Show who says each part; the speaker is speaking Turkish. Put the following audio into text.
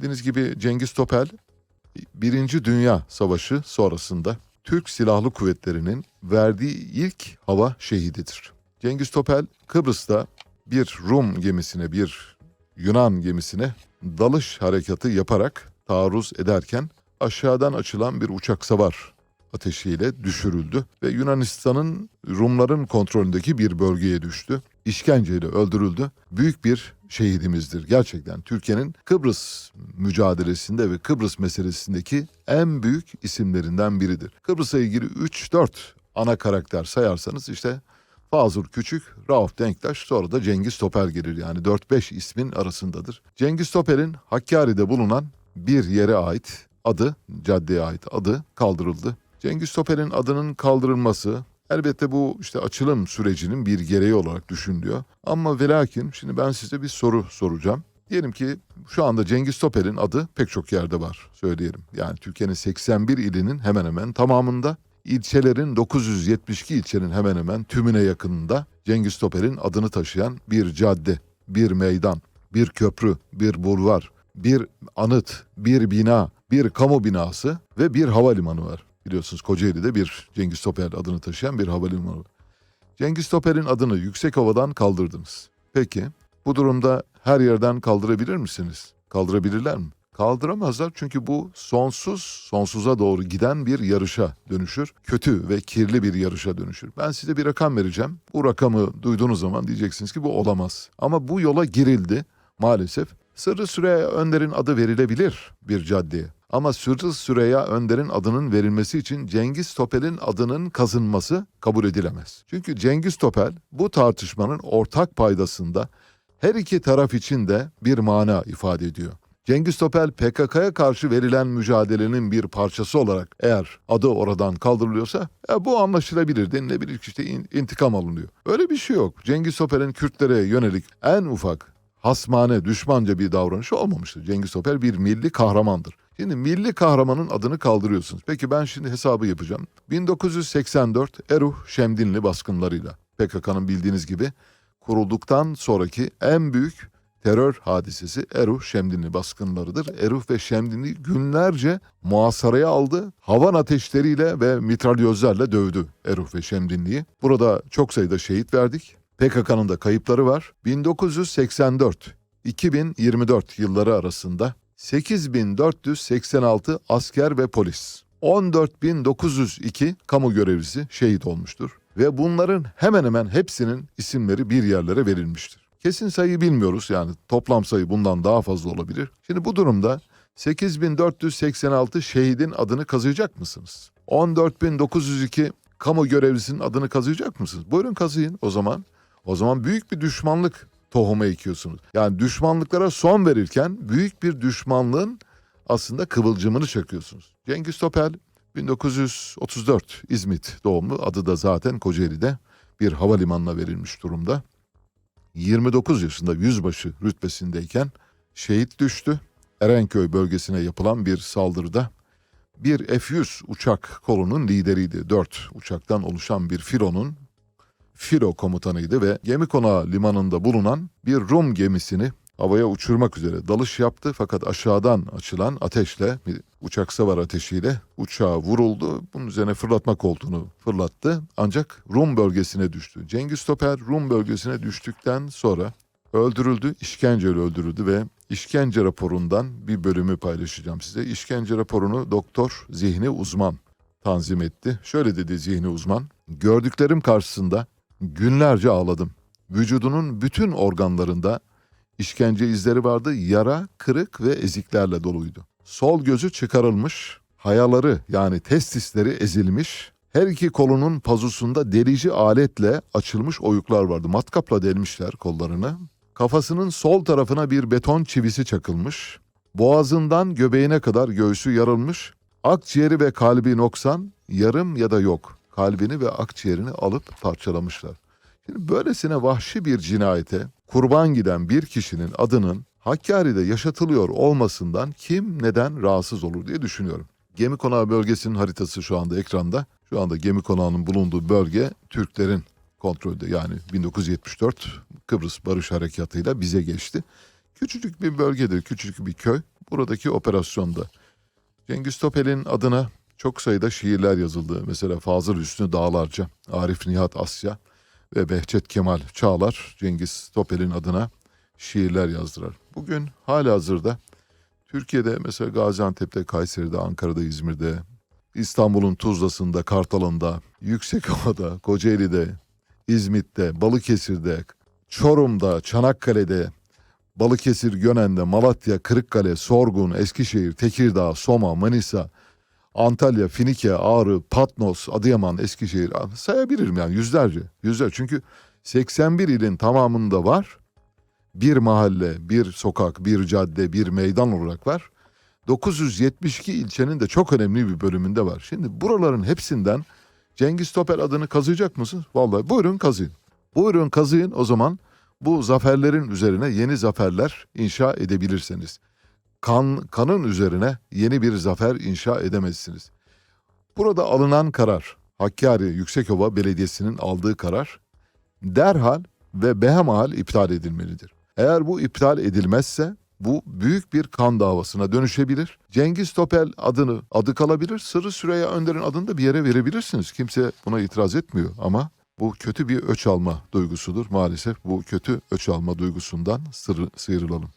Speaker 1: Bildiğiniz gibi Cengiz Topel Birinci Dünya Savaşı sonrasında Türk Silahlı Kuvvetleri'nin verdiği ilk hava şehididir. Cengiz Topel Kıbrıs'ta bir Rum gemisine, bir Yunan gemisine dalış harekatı yaparak taarruz ederken aşağıdan açılan bir uçak savar ateşiyle düşürüldü ve Yunanistan'ın Rumların kontrolündeki bir bölgeye düştü. İşkenceyle öldürüldü. Büyük bir şehidimizdir gerçekten. Türkiye'nin Kıbrıs mücadelesinde ve Kıbrıs meselesindeki en büyük isimlerinden biridir. Kıbrıs'a ilgili 3-4 ana karakter sayarsanız işte Fazıl Küçük, Rauf Denktaş sonra da Cengiz Topel gelir yani 4-5 ismin arasındadır. Cengiz Topel'in Hakkari'de bulunan bir yere ait adı, caddeye ait adı kaldırıldı. Cengiz Topel'in adının kaldırılması elbette bu işte açılım sürecinin bir gereği olarak düşünülüyor. Ama ve lakin şimdi ben size bir soru soracağım. Diyelim ki şu anda Cengiz Topel'in adı pek çok yerde var söyleyelim. Yani Türkiye'nin 81 ilinin hemen hemen tamamında ilçelerin 972 ilçenin hemen hemen tümüne yakınında Cengiz Topel'in adını taşıyan bir cadde, bir meydan, bir köprü, bir bulvar, bir anıt, bir bina, bir kamu binası ve bir havalimanı var. Biliyorsunuz Kocaeli'de bir Cengiz Topel adını taşıyan bir havalimanı. Cengiz Topel'in adını yüksek havadan kaldırdınız. Peki bu durumda her yerden kaldırabilir misiniz? Kaldırabilirler mi? Kaldıramazlar çünkü bu sonsuz, sonsuza doğru giden bir yarışa dönüşür. Kötü ve kirli bir yarışa dönüşür. Ben size bir rakam vereceğim. Bu rakamı duyduğunuz zaman diyeceksiniz ki bu olamaz. Ama bu yola girildi maalesef. Sırrı Süreyya Önder'in adı verilebilir bir caddeye. Ama Sırrı Süreyya Önder'in adının verilmesi için Cengiz Topel'in adının kazınması kabul edilemez. Çünkü Cengiz Topel bu tartışmanın ortak paydasında her iki taraf için de bir mana ifade ediyor. Cengiz Topel PKK'ya karşı verilen mücadelenin bir parçası olarak eğer adı oradan kaldırılıyorsa e, bu anlaşılabilir denilebilir işte in- intikam alınıyor. Öyle bir şey yok. Cengiz Topel'in Kürtlere yönelik en ufak hasmane, düşmanca bir davranışı olmamıştır. Cengiz Topel bir milli kahramandır. Şimdi milli kahramanın adını kaldırıyorsunuz. Peki ben şimdi hesabı yapacağım. 1984 Eruh Şemdinli baskınlarıyla PKK'nın bildiğiniz gibi kurulduktan sonraki en büyük terör hadisesi Eruh Şemdinli baskınlarıdır. Eruh ve Şemdinli günlerce muhasaraya aldı. Havan ateşleriyle ve mitralyözlerle dövdü Eruh ve Şemdinli'yi. Burada çok sayıda şehit verdik. PKK'nın da kayıpları var. 1984-2024 yılları arasında 8486 asker ve polis, 14902 kamu görevlisi şehit olmuştur. Ve bunların hemen hemen hepsinin isimleri bir yerlere verilmiştir. Kesin sayıyı bilmiyoruz yani toplam sayı bundan daha fazla olabilir. Şimdi bu durumda 8486 şehidin adını kazıyacak mısınız? 14902 kamu görevlisinin adını kazıyacak mısınız? Buyurun kazıyın o zaman. O zaman büyük bir düşmanlık tohumu ekiyorsunuz. Yani düşmanlıklara son verirken büyük bir düşmanlığın aslında kıvılcımını çakıyorsunuz. Cengiz Topel 1934 İzmit doğumlu adı da zaten Kocaeli'de bir havalimanına verilmiş durumda. 29 yaşında yüzbaşı rütbesindeyken şehit düştü. Erenköy bölgesine yapılan bir saldırıda bir F-100 uçak kolunun lideriydi. Dört uçaktan oluşan bir filonun filo komutanıydı ve gemi konağı limanında bulunan bir Rum gemisini havaya uçurmak üzere dalış yaptı fakat aşağıdan açılan ateşle bir uçak savar ateşiyle uçağa vuruldu. Bunun üzerine fırlatma koltuğunu fırlattı ancak Rum bölgesine düştü. Cengiz Toper Rum bölgesine düştükten sonra öldürüldü, işkenceyle öldürüldü ve işkence raporundan bir bölümü paylaşacağım size. İşkence raporunu doktor zihni uzman tanzim etti. Şöyle dedi zihni uzman. Gördüklerim karşısında günlerce ağladım. Vücudunun bütün organlarında işkence izleri vardı. Yara, kırık ve eziklerle doluydu. Sol gözü çıkarılmış, hayaları yani testisleri ezilmiş, her iki kolunun pazusunda delici aletle açılmış oyuklar vardı. Matkapla delmişler kollarını. Kafasının sol tarafına bir beton çivisi çakılmış. Boğazından göbeğine kadar göğsü yarılmış. Akciğeri ve kalbi noksan, yarım ya da yok. Kalbini ve akciğerini alıp parçalamışlar. Şimdi böylesine vahşi bir cinayete kurban giden bir kişinin adının Hakkari'de yaşatılıyor olmasından kim neden rahatsız olur diye düşünüyorum. Gemi konağı bölgesinin haritası şu anda ekranda. Şu anda gemi konağının bulunduğu bölge Türklerin kontrolde yani 1974 Kıbrıs Barış Harekatı'yla bize geçti. Küçücük bir bölgedir, küçücük bir köy. buradaki operasyonda. Cengiz Topel'in adına çok sayıda şiirler yazıldı. Mesela Fazıl Hüsnü Dağlarca, Arif Nihat Asya ve Behçet Kemal Çağlar Cengiz Topel'in adına şiirler yazdılar. Bugün hala hazırda Türkiye'de mesela Gaziantep'te, Kayseri'de, Ankara'da, İzmir'de, İstanbul'un Tuzla'sında, Kartal'ında, Yüksekova'da, Kocaeli'de, İzmit'te, Balıkesir'de, Çorum'da, Çanakkale'de, Balıkesir, Gönen'de, Malatya, Kırıkkale, Sorgun, Eskişehir, Tekirdağ, Soma, Manisa, Antalya, Finike, Ağrı, Patnos, Adıyaman, Eskişehir sayabilirim yani yüzlerce. Yüzler çünkü 81 ilin tamamında var. Bir mahalle, bir sokak, bir cadde, bir meydan olarak var. 972 ilçenin de çok önemli bir bölümünde var. Şimdi buraların hepsinden Cengiz Topel adını kazıyacak mısınız? Vallahi buyurun kazıyın. Buyurun kazıyın o zaman bu zaferlerin üzerine yeni zaferler inşa edebilirsiniz. Kan, kanın üzerine yeni bir zafer inşa edemezsiniz. Burada alınan karar, Hakkari Yüksekova Belediyesi'nin aldığı karar derhal ve behemahal iptal edilmelidir. Eğer bu iptal edilmezse bu büyük bir kan davasına dönüşebilir. Cengiz Topel adını adı kalabilir. Sırrı Süreyya Önder'in adını da bir yere verebilirsiniz. Kimse buna itiraz etmiyor ama bu kötü bir öç alma duygusudur. Maalesef bu kötü öç alma duygusundan sıyrılalım.